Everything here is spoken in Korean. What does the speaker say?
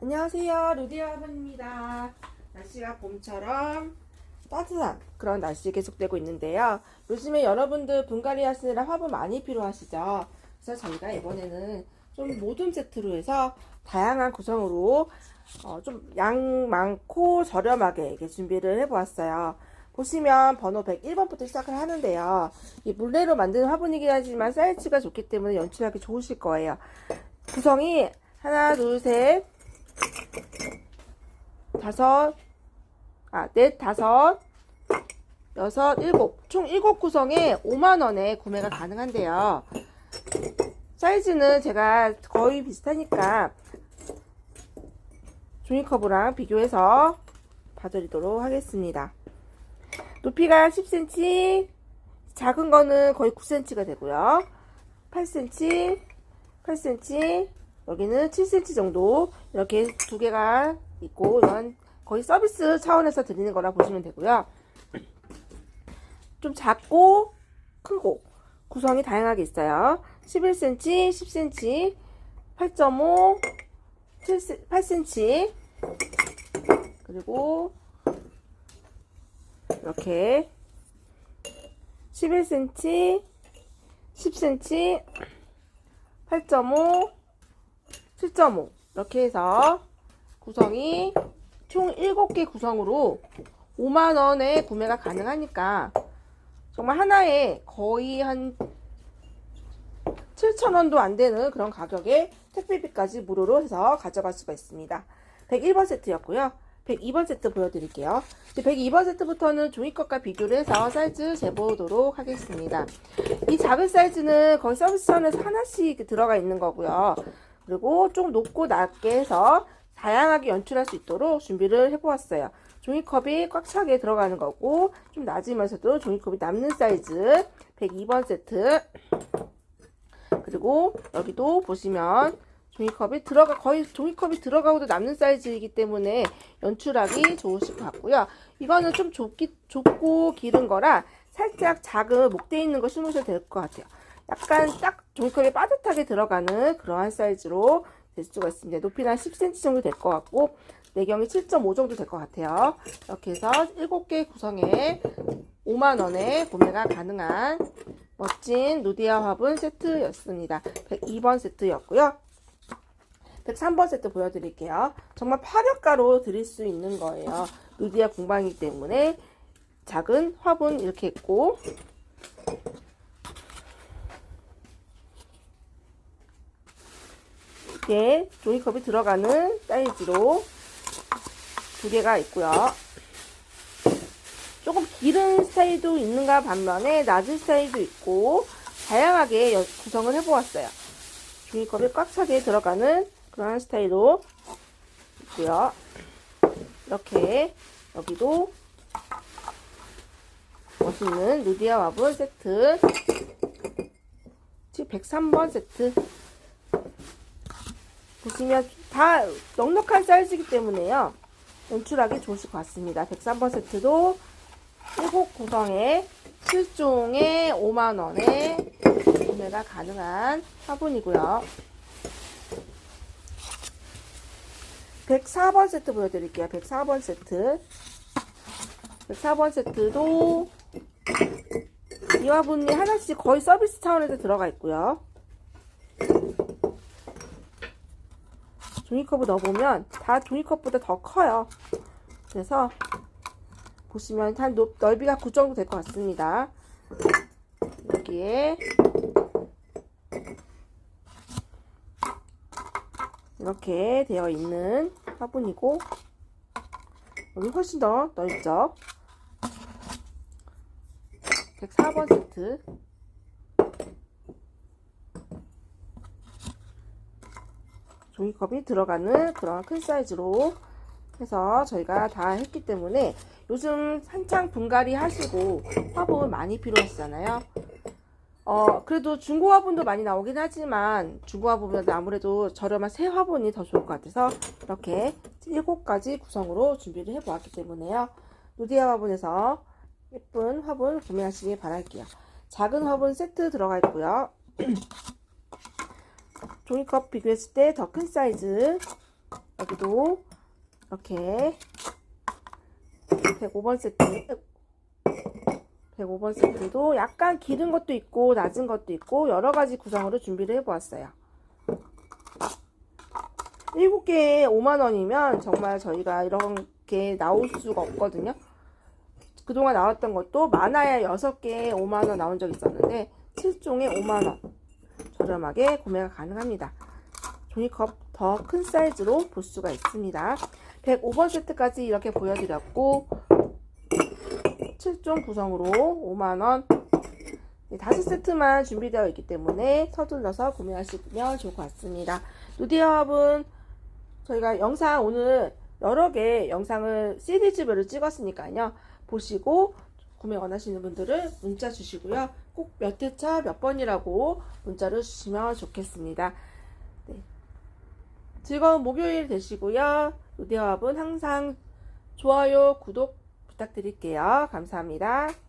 안녕하세요. 루디아 화분입니다. 날씨가 봄처럼 따뜻한 그런 날씨 계속되고 있는데요. 요즘에 여러분들 분갈이 하시느라 화분 많이 필요하시죠? 그래서 저희가 이번에는 좀 모둠 세트로 해서 다양한 구성으로 어, 좀 양 많고 저렴하게 이렇게 준비를 해보았어요. 보시면 번호 101번부터 시작을 하는데요. 이 물레로 만든 화분이긴 하지만 사이즈가 좋기 때문에 연출하기 좋으실 거예요. 구성이 하나, 둘, 셋, 다섯, 아, 넷, 다섯, 여섯, 일곱. 총 일곱 구성에 5만원에 구매가 가능한데요. 사이즈는 제가 거의 비슷하니까 종이컵이랑 비교해서 봐드리도록 하겠습니다. 높이가 10cm, 작은 거는 거의 9cm가 되고요. 8cm, 8cm, 여기는 7cm 정도 이렇게 두 개가 있고 이건 거의 서비스 차원에서 드리는 거라 보시면 되고요. 좀 작고 크고 구성이 다양하게 있어요. 11cm, 10cm, 8.5, 8cm 그리고 이렇게 11cm, 10cm, 8.5, 7.5 이렇게 해서 구성이 총 7개 구성으로 5만원에 구매가 가능하니까 정말 하나에 거의 한 7,000원도 안 되는 그런 가격에 택배비까지 무료로 해서 가져갈 수가 있습니다. 101번 세트였고요. 102번 세트 보여드릴게요. 102번 세트부터는 종이컵과 비교를 해서 사이즈 재보도록 하겠습니다. 이 작은 사이즈는 거의 서비스선에서 하나씩 들어가 있는 거고요. 그리고 좀 높고 낮게 해서 다양하게 연출할 수 있도록 준비를 해보았어요. 종이컵이 꽉 차게 들어가는 거고 좀 낮으면서도 종이컵이 남는 사이즈 102번 세트 그리고 여기도 보시면 종이컵이 들어가 거의 종이컵이 들어가고도 남는 사이즈이기 때문에 연출하기 좋으실 것 같고요. 이거는 좀 좁기, 좁고 길은 거라 살짝 작은 목대 있는 거 심으셔도 될 것 같아요. 약간 딱 종이컵이 빠듯하게 들어가는 그러한 사이즈로 될 수가 있습니다. 높이는 한 10cm 정도 될 것 같고 내경이 7.5 정도 될 것 같아요. 이렇게 해서 7개 구성에 5만원에 구매가 가능한 멋진 누디아 화분 세트였습니다. 102번 세트였고요. 103번 세트 보여드릴게요. 정말 파격가로 드릴 수 있는 거예요. 누디아 공방이기 때문에 작은 화분 이렇게 있고 이게 종이컵이 들어가는 사이즈로 두 개가 있고요. 조금 길은 스타일도 있는가 반면에 낮은 스타일도 있고 다양하게 여- 구성을 해보았어요. 종이컵이 꽉 차게 들어가는 그런 스타일로 있고요. 이렇게 여기도 멋있는 누디아 와분 세트 지금 103번 세트 보시면 다 넉넉한 사이즈이기 때문에요. 연출하기 좋으실 것 같습니다. 103번 세트도 7 구성에 7종에 5만원에 구매가 가능한 화분이고요. 104번 세트 보여드릴게요. 104번 세트. 104번 세트도 이 화분이 하나씩 거의 서비스 차원에서 들어가 있고요. 종이컵을 넣어보면 다 종이컵보다 더 커요. 그래서 보시면 한 높, 넓이가 9 정도 될 것 같습니다. 여기에 이렇게 되어 있는 화분이고 여기 훨씬 더 넓죠. 104번 세트 종이컵이 들어가는 그런 큰 사이즈로 해서 저희가 다 했기 때문에 요즘 한창 분갈이 하시고 화분 많이 필요하시잖아요. 어, 그래도 중고 화분도 많이 나오긴 하지만 중고 화분보다 아무래도 저렴한 새 화분이 더 좋을 것 같아서 이렇게 7가지 구성으로 준비를 해보았기 때문에요. 누디아 화분에서 예쁜 화분 구매하시길 바랄게요. 작은 화분 세트 들어가 있고요. 종이컵 비교했을 때 더 큰 사이즈 여기도 이렇게 105번 세트 105번 세트도 약간 기른 것도 있고 낮은 것도 있고 여러 가지 구성으로 준비를 해보았어요. 7개에 5만원이면 정말 저희가 이렇게 나올 수가 없거든요. 그동안 나왔던 것도 많아야 6개에 5만원 나온 적 있었는데 7종에 5만원 저렴하게 구매가 가능합니다. 종이컵 더 큰 사이즈로 볼 수가 있습니다. 105번 세트까지 이렇게 보여드렸고 7종 구성으로 5만원 네, 다섯 세트만 준비되어 있기 때문에 서둘러서 구매하시면 좋을 것 같습니다. 누디화합은 저희가 영상 오늘 여러 개 영상을 시리즈별로 찍었으니까요. 보시고 구매 원하시는 분들은 문자 주시고요. 꼭 몇 회차 몇 번이라고 문자를 주시면 좋겠습니다. 네. 즐거운 목요일 되시고요. 누디화합은 항상 좋아요, 구독 부탁드릴게요. 감사합니다.